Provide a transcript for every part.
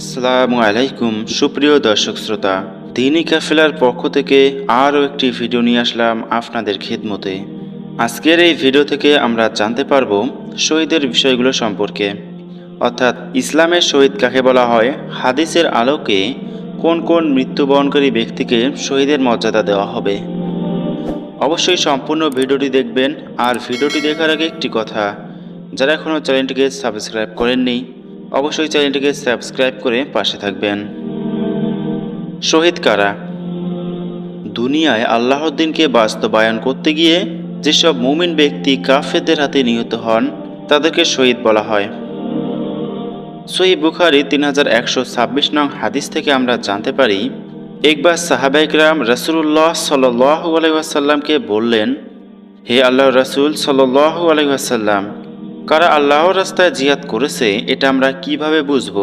আসসালামু আলাইকুম, সুপ্রিয় দর্শক শ্রোতা। দিনী কাফেলার পক্ষ থেকে আরও একটি ভিডিও নিয়ে আসলাম আপনাদের খেদমতে। আজকের এই ভিডিও থেকে আমরা জানতে পারব শহীদের বিষয়গুলো সম্পর্কে। অর্থাৎ ইসলামের শহীদ কাকে বলা হয়, হাদিসের আলোকে কোন কোন মৃত্যুবরণকারী ব্যক্তিকে শহীদের মর্যাদা দেওয়া হবে। অবশ্যই সম্পূর্ণ ভিডিওটি দেখবেন, আর ভিডিওটি দেখার আগে একটি কথা, যারা এখনও চ্যানেলটিকে সাবস্ক্রাইব করেননি অবশ্যই চ্যানেলটিকে সাবস্ক্রাইব করে পাশে থাকবেন। শহীদ কারা? দুনিয়ায় আল্লাহর বাস্তবায়ন করতে গিয়ে যেসব মুমিন ব্যক্তি কাফেরদের হাতে নিহত হন, তাদেরকে শহীদ বলা হয়। সহি বুখারি তিন হাজার একশো ছাব্বিশ নং হাদিস থেকে আমরা জানতে পারি, একবার সাহাবাইকরাম রসুল্লাহ সাল্লাহ আলহাসাল্লামকে বললেন, হে আল্লাহ রসুল সাল্লাহ আলহাসাল্লাম কারা আল্লাহর রাস্তায় জিহাদ করেছে, এটা আমরা কীভাবে বুঝব?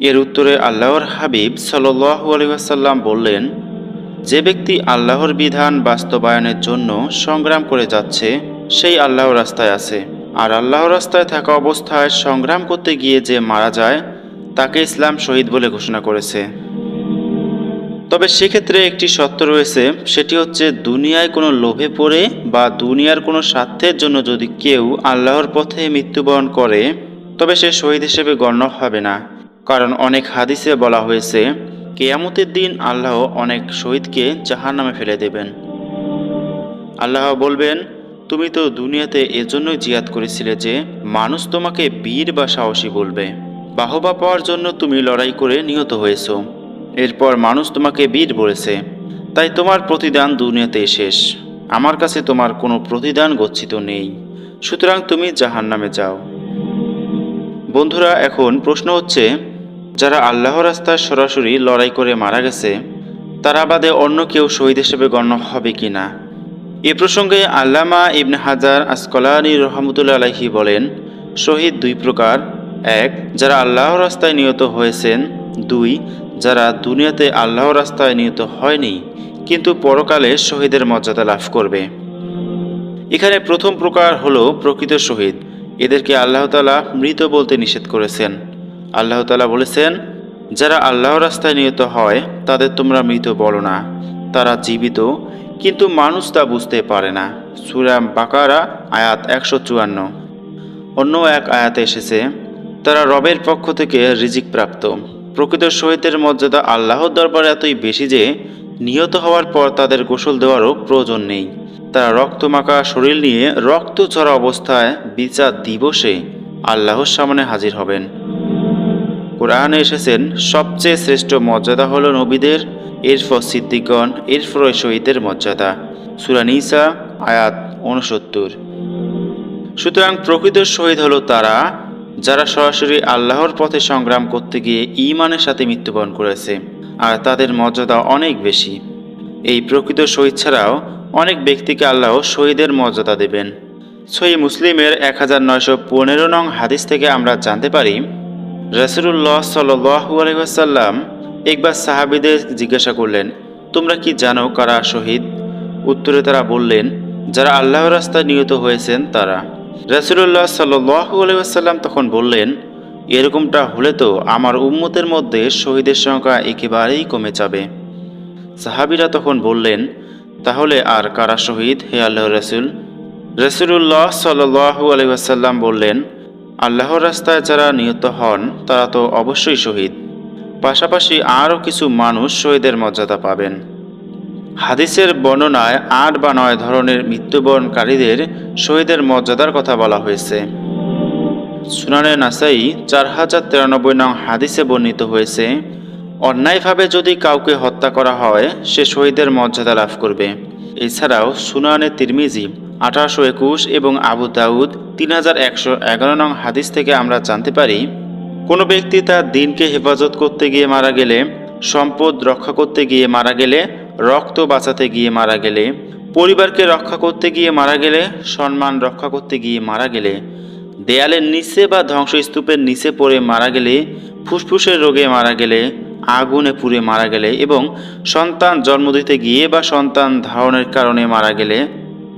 এর উত্তরে আল্লাহর হাবিব সাল্লাহ আলহাসাল্লাম বললেন, যে ব্যক্তি আল্লাহর বিধান বাস্তবায়নের জন্য সংগ্রাম করে যাচ্ছে, সেই আল্লাহর রাস্তায় আছে। আর আল্লাহর রাস্তায় থাকা অবস্থায় সংগ্রাম করতে গিয়ে যে মারা যায়, তাকে ইসলাম শহীদ বলে ঘোষণা করেছে। তবে সেক্ষেত্রে একটি সত্য রয়েছে, সেটি হচ্ছে দুনিয়ায় কোনো লোভে পড়ে বা দুনিয়ার কোনো স্বার্থের জন্য যদি কেউ আল্লাহর পথে মৃত্যুবরণ করে, তবে সে শহীদ হিসেবে গণ্য হবে না। কারণ অনেক হাদিসে বলা হয়েছে, কেয়ামতের দিন আল্লাহ অনেক শহীদকে জাহার নামে ফেলে দেবেন। আল্লাহ বলবেন, তুমি তো দুনিয়াতে এজন্যই জিয়াদ করেছিলে যে মানুষ তোমাকে বীর বা সাহসী বলবে। বাহবা পাওয়ার জন্য তুমি লড়াই করে নিহত হয়েছো। এরপর মানুষ তোমাকে বীর বলেছে, তাই তোমার প্রতিদান দুনিয়াতেই শেষ। আমার কাছে তোমার কোনো প্রতিদান গচ্ছিত নেই, সুতরাং তুমি জাহান নামে যাও। বন্ধুরা, এখন প্রশ্ন হচ্ছে, যারা আল্লাহ রাস্তায় সরাসরি লড়াই করে মারা গেছে, তারা বাদে অন্য কেউ শহীদ হিসেবে গণ্য হবে কি না? এ প্রসঙ্গে আল্লামা ইবনে হাজার আসকলানি রহমতুল্লা আলাহি বলেন, শহীদ দুই প্রকার। এক, যারা আল্লাহ রাস্তায় নিহত হয়েছেন। দুই যারা দুনিয়াতে আল্লাহ রাস্তায় নিহত হয়নি, কিন্তু পরকালে শহীদের মর্যাদা লাভ করবে। এখানে প্রথম প্রকার হলো প্রকৃত শহীদ। এদেরকে আল্লাহ তালা মৃত বলতে নিষেধ করেছেন। আল্লাহ তালা বলেছেন, যারা আল্লাহ রাস্তায় নিহত হয়, তাদের তোমরা মৃত বলো না। তারা জীবিত, কিন্তু মানুষ তা বুঝতে পারে না। সুরাম বাকারা, আয়াত একশো চুয়ান্ন। অন্য এক আয়াতে এসেছে, তারা রবের পক্ষ থেকে রিজিক প্রাপ্ত। প্রকৃত শহীদের মর্যাদা আল্লাহর দরবারে এতই বেশি যে, নিহত হওয়ার পর তাদের গোসল দেওয়ারও প্রয়োজন নেই। তারা রক্তমাখা শরীর নিয়ে রক্ত ছড়া অবস্থায় বিচার দিবসে আল্লাহর সামনে হাজির হবেন। কোরআনে এসেছেন, সবচেয়ে শ্রেষ্ঠ মর্যাদা হল নবীদের এরফর সিদ্দিকগণ এরফর শহীদের মর্যাদা। সুরানিসা আয়াত উনসত্তর সুতরাং প্রকৃত শহীদ হলো তারা যারা সরাসরি আল্লাহর পথে সংগ্রাম করতে গিয়ে ইমানের সাথে মৃত্যুবরণ করেছে, আর তাদের মর্যাদা অনেক বেশি। এই প্রকৃত শহীদ ছাড়াও অনেক ব্যক্তিকে আল্লাহ শহীদের মর্যাদা দেবেন। সহি মুসলিমের এক হাজার নয়শো পনেরো নং হাদিস থেকে আমরা জানতে পারি রসুল্লাহ সাল্লু আলহাসাল্লাম একবার সাহাবিদের জিজ্ঞাসা করলেন, তোমরা কি জানো কারা শহীদ? উত্তরে তারা বললেন, যারা আল্লাহর রাস্তায় নিহত হয়েছেন তারা। রসুল্লাহ সাল্লু আলহাম তখন বললেন, এরকমটা হলে তো আমার উম্মতের মধ্যে শহীদের সংখ্যা একেবারেই কমে যাবে। সাহাবিরা তখন বললেন, তাহলে আর কারা শহীদ, হে আল্লাহ রসুল? রসুল্লাহ সাল্লু আলহাম বললেন, আল্লাহর রাস্তায় যারা নিহত হন, তারা তো অবশ্যই শহীদ। পাশাপাশি আরও কিছু মানুষ শহীদের মর্যাদা পাবেন। হাদিসের বর্ণনায় আট বা নয় ধরনের মৃত্যুবরণকারীদের শহীদের মর্যাদার কথা বলা হয়েছে। সুনানে নাসাই চার হাজার তিরানব্বই নং হাদিসে বর্ণিত হয়েছে, অন্যায়ভাবে যদি কাউকে হত্যা করা হয়, সে শহীদের মর্যাদা লাভ করবে। এছাড়াও সুনানে তিরমিজি, আঠারোশো একুশ এবং আবু দাউদ তিন হাজার একশো এগারো নং হাদিস থেকে আমরা জানতে পারি, কোনো ব্যক্তি তার দিনকে হেফাজত করতে গিয়ে মারা গেলে, সম্পদ রক্ষা করতে গিয়ে মারা গেলে রক্ত বাঁচাতে গিয়ে মারা গেলে, পরিবারকে রক্ষা করতে গিয়ে মারা গেলে, সম্মান রক্ষা করতে গিয়ে মারা গেলে, দেয়ালের নিচে বা ধ্বংসস্তূপের নিচে পড়ে মারা গেলে, ফুসফুসের রোগে মারা গেলে, আগুনে পুড়ে মারা গেলে এবং সন্তান জন্ম দিতে গিয়ে বা সন্তান ধারণের কারণে মারা গেলে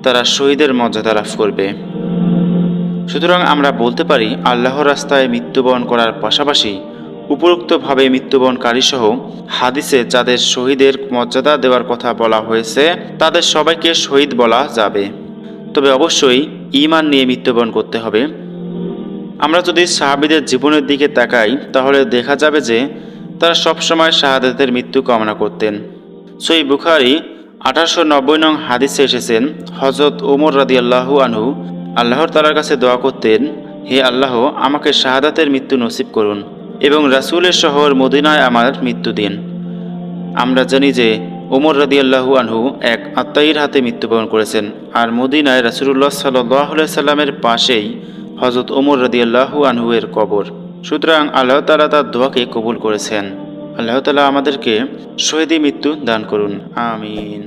তারা শহীদের মর্যাদা লাভ করবে। সুতরাং আমরা বলতে পারি, আল্লাহর রাস্তায় মৃত্যুবরণ করার পাশাপাশি উপরোক্তভাবে মৃত্যুবরণকারী সহ হাদিসে যাদের শহীদের মর্যাদা দেওয়ার কথা বলা হয়েছে, তাদের সবাইকে শহীদ বলা যাবে। তবে অবশ্যই ঈমান নিয়ে মৃত্যুবরণ করতে হবে। আমরা যদি সাহাবিদের জীবনের দিকে তাকাই, তাহলে দেখা যাবে যে তারা সবসময় শাহাদাতের মৃত্যু কামনা করতেন। সই বুখারি আঠারোশো নব্বই নং হাদিসে এসেছেন হজরত ওমর রাদি আল্লাহু আনহু আল্লাহর তালার কাছে দোয়া করতেন, হে আল্লাহ, আমাকে শাহাদাতের মৃত্যু নসিব করুন। এবং রাসুলের শহর মদিনায় আমার মৃত্যু দিন আমরা জানি যে ওমর রাদি আল্লাহু আনহু এক আত্মাইর হাতে মৃত্যুবরণ করেছেন, আর মদিনায় রাসুলুল্লাহ সাল্লাহ সাল্লামের পাশেই হজরত ওমর রাদি আল্লাহু আনহু এর কবর। সুতরাং আল্লাহ তালা তার দোয়াকে কবুল করেছেন। আল্লাহ তালা আমাদেরকে শহীদি মৃত্যু দান করুন। আমিন।